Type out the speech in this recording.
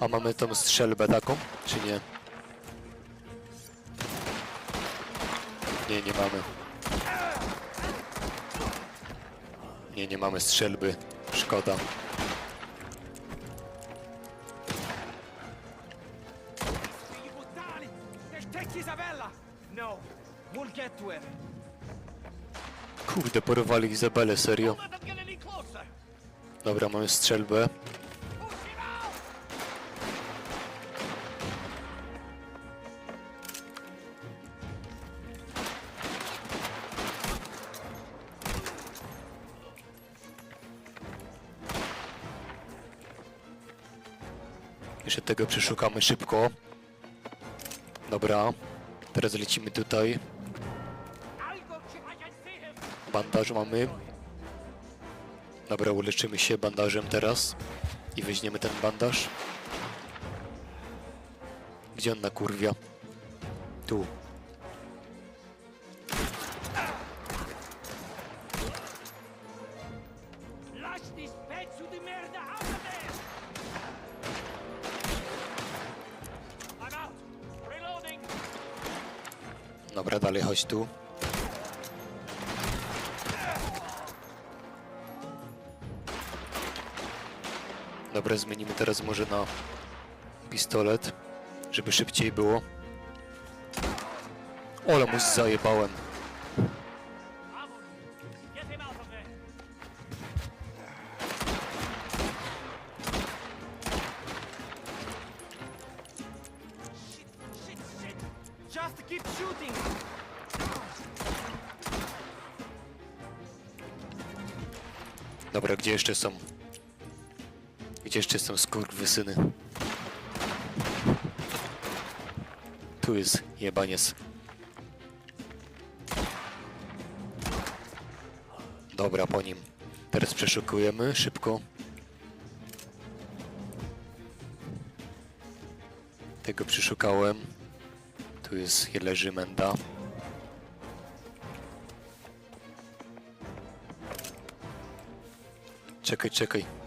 A mamy tą strzelbę taką, czy nie? Nie, nie mamy. Nie, nie mamy strzelby. Szkoda. Kurde, porwali Izabelę, serio. Dobra, mamy strzelbę. Jeszcze tego przeszukamy szybko. Dobra. Teraz lecimy tutaj. Bandaż mamy. Dobra, uleczymy się bandażem teraz. I weźmiemy ten bandaż. Gdzie on kurwia? Tu. Dobra, dalej chodź tu. Dobra, zmienimy teraz może na pistolet, żeby szybciej było. Ole, mu zajebałem. Dobra, gdzie jeszcze są? Gdzie jeszcze są skurwysyny? Tu jest jebaniec. Dobra, po nim. Teraz przeszukujemy szybko. Tego przeszukałem. Tu jest leży menda. Czekaj, czekaj.